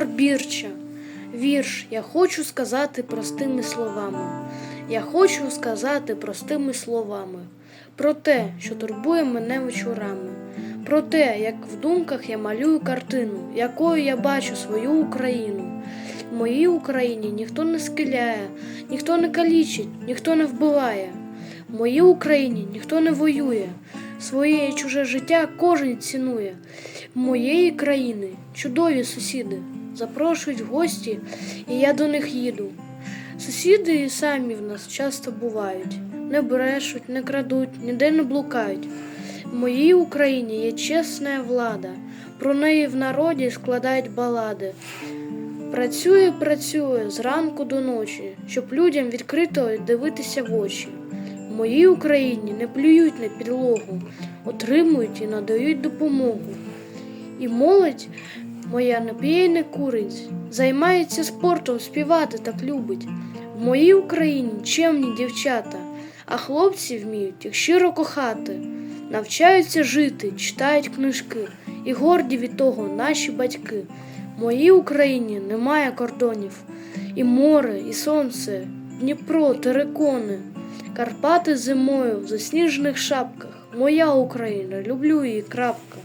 Ігор Бірча. Вірш я хочу сказати простими словами. Я хочу сказати простими словами про те, що турбує мене вечорами, про те, як в думках я малюю картину, якою я бачу свою Україну. В моїй Україні ніхто не скиляє, ніхто не калічить, ніхто не вбиває. В моїй Україні ніхто не воює, своє і чуже життя кожен цінує. В моєї країни чудові сусіди запрошують гості, і я до них їду. Сусіди і самі в нас часто бувають, не брешуть, не крадуть, ніде не блукають. В моїй Україні є чесна влада, про неї в народі складають балади. Працює, працює зранку до ночі, щоб людям відкрито дивитися в очі. В моїй Україні не плюють на підлогу, отримують і надають допомогу. І молодь моя не курить, займається спортом, співати так любить. В моїй Україні чемні дівчата, а хлопці вміють їх щиро кохати, навчаються жити, читають книжки, і горді від того наші батьки. В моїй Україні немає кордонів, і море, і сонце, Дніпро, терикони, Карпати зимою в засніжених шапках. Моя Україна, люблю її крапку.